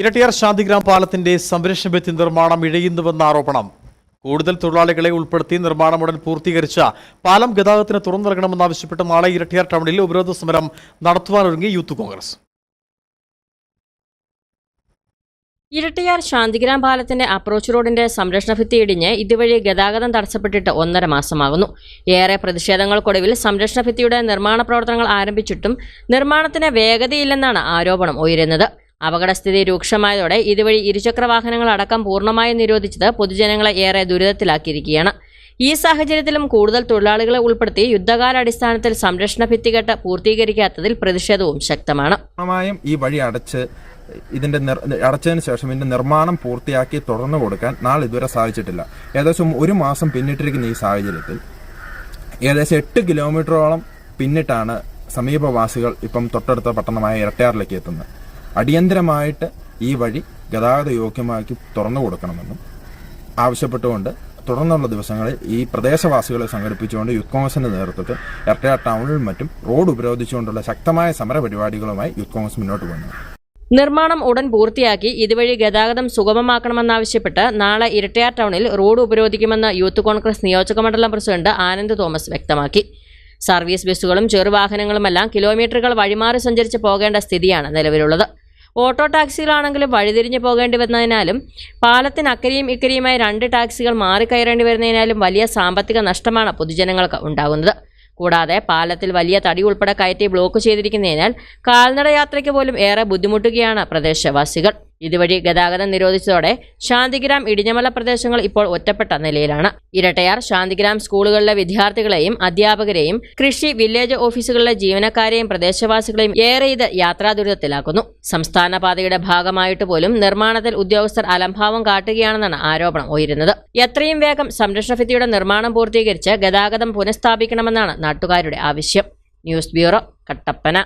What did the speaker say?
ഇരട്ടിയാർ ശാന്തിഗ്രാം പാലത്തിന്റെ സംരക്ഷണ ഭിത്തി നിർമ്മാണം ഇഴയുന്നുവെന്ന ആരോപണം. കൂടുതൽ തൊഴിലാളികളെ ഉൾപ്പെടുത്തി നിർമ്മാണം ഉടൻ പൂർത്തീകരിച്ച പാലം ഗതാഗതത്തിന് തുറന്നു നൽകണമെന്നാവശ്യപ്പെട്ട് നാളെ ഇരട്ടിയാർ ടൗണിൽ ഉപരോധ സമരം നടത്തുവാനൊരുങ്ങി യൂത്ത് കോൺഗ്രസ്. ഇരട്ടിയാർ ശാന്തിഗ്രാം പാലത്തിന്റെ അപ്രോച്ച് റോഡിന്റെ സംരക്ഷണ ഭിത്തി ഇടിഞ്ഞ് ഇതുവഴി ഗതാഗതം തടസ്സപ്പെട്ടിട്ട് ഒന്നര മാസമാകുന്നു. ഏറെ പ്രതിഷേധങ്ങൾക്കൊടുവിൽ സംരക്ഷണ ഭിത്തിയുടെ നിർമ്മാണ പ്രവർത്തനങ്ങൾ ആരംഭിച്ചിട്ടും നിർമ്മാണത്തിന് വേഗതയില്ലെന്നാണ് ആരോപണം ഉയരുന്നത്. അപകടസ്ഥിതി രൂക്ഷമായതോടെ ഇതുവഴി ഇരുചക്ര വാഹനങ്ങൾ അടക്കം പൂർണമായും നിരോധിച്ചത് പൊതുജനങ്ങളെ ഏറെ ദുരിതത്തിലാക്കിയിരിക്കുകയാണ്. ഈ സാഹചര്യത്തിലും കൂടുതൽ തൊഴിലാളികളെ ഉൾപ്പെടുത്തി യുദ്ധകാലാടിസ്ഥാനത്തിൽ സംരക്ഷണ ഭിത്തികെട്ട് പൂർത്തീകരിക്കാത്തതിൽ പ്രതിഷേധവും ശക്തമാണ്. ഈ വഴി അടച്ച് ഇതിന്റെ അടച്ചതിന് ശേഷം ഇതിന്റെ നിർമ്മാണം പൂർത്തിയാക്കി തുറന്നു കൊടുക്കാൻ നാളെ ഇതുവരെ സാധിച്ചിട്ടില്ല. ഏകദേശം ഒരു മാസം പിന്നിട്ടിരിക്കുന്ന ഈ സാഹചര്യത്തിൽ ഏകദേശം എട്ട് കിലോമീറ്ററോളം പിന്നിട്ടാണ് സമീപവാസികൾ ഇപ്പം തൊട്ടടുത്ത പട്ടണമായ ഇരട്ടയാറിലേക്ക് എത്തുന്നത്. അടിയന്തരമായിട്ട് ഈ വഴി ഗതാഗത യോഗ്യമാക്കി തുറന്നു കൊടുക്കണമെന്നും ആവശ്യപ്പെട്ടുകൊണ്ട് തുടർന്നുള്ള ദിവസങ്ങളിൽ ഈ പ്രദേശവാസികളെ സംഘടിപ്പിച്ചുകൊണ്ട് യൂത്ത് കോൺഗ്രസിന്റെ നേതൃത്വത്തിൽ എർട്ടയ ടൗണിലും മറ്റും റോഡ് ഉപരോധിച്ചുകൊണ്ടുള്ള ശക്തമായ സമര പരിപാടികളുമായി യൂത്ത് കോൺഗ്രസ് മുന്നോട്ട് വന്നു നിർമ്മാണം ഉടൻ പൂർത്തിയാക്കി ഇതുവഴി ഗതാഗതം സുഗമമാക്കണമെന്നാവശ്യപ്പെട്ട് നാളെ ഇരട്ടയാർ ടൗണിൽ റോഡ് ഉപരോധിക്കുമെന്ന് യൂത്ത് കോൺഗ്രസ് നിയോജക മണ്ഡലം പ്രസിഡന്റ് ആനന്ദ് തോമസ് വ്യക്തമാക്കി. സർവീസ് ബസ്സുകളും ചെറുവാഹനങ്ങളുമെല്ലാം കിലോമീറ്ററുകൾ വഴിമാറി സഞ്ചരിച്ച് പോകേണ്ട സ്ഥിതിയാണ് നിലവിലുള്ളത്. ഓട്ടോ ടാക്സികളാണെങ്കിലും വഴിതിരിഞ്ഞു പോകേണ്ടി വരുന്നതിനാലും പാലത്തിനക്കരെയും ഇക്കരെയുമായി രണ്ട് ടാക്സികൾ മാറിക്കയറേണ്ടി വരുന്നതിനാലും വലിയ സാമ്പത്തിക നഷ്ടമാണ് പൊതുജനങ്ങൾക്ക് ഉണ്ടാകുന്നത്. കൂടാതെ പാലത്തിൽ വലിയ തടി ഉൾപ്പെടെ കയറ്റി ബ്ലോക്ക് ചെയ്തിരിക്കുന്നതിനാൽ കാൽനട യാത്രയ്ക്ക് പോലും ഏറെ ബുദ്ധിമുട്ടുകയാണ് പ്രദേശവാസികൾ. ഇതുവഴി ഗതാഗതം നിരോധിച്ചതോടെ ശാന്തിഗ്രാം ഇടിഞ്ഞമല പ്രദേശങ്ങൾ ഇപ്പോൾ ഒറ്റപ്പെട്ട നിലയിലാണ്. ഇരട്ടയാർ ശാന്തിഗ്രാം സ്കൂളുകളിലെ വിദ്യാർത്ഥികളെയും അധ്യാപകരെയും കൃഷി വില്ലേജ് ഓഫീസുകളിലെ ജീവനക്കാരെയും പ്രദേശവാസികളെയും ഏറെ ഇത് യാത്രാ ദുരിതത്തിലാക്കുന്നു. സംസ്ഥാന പാതയുടെ ഭാഗമായിട്ട് പോലും നിർമ്മാണത്തിൽ ഉദ്യോഗസ്ഥർ അലംഭാവം കാട്ടുകയാണെന്നാണ് ആരോപണം ഉയരുന്നത്. എത്രയും വേഗം സംരക്ഷണ ഭിത്തിയുടെ നിർമ്മാണം പൂർത്തീകരിച്ച് ഗതാഗതം പുനഃസ്ഥാപിക്കണമെന്നാണ് നാട്ടുകാരുടെ ആവശ്യം. News bureau Kattappana.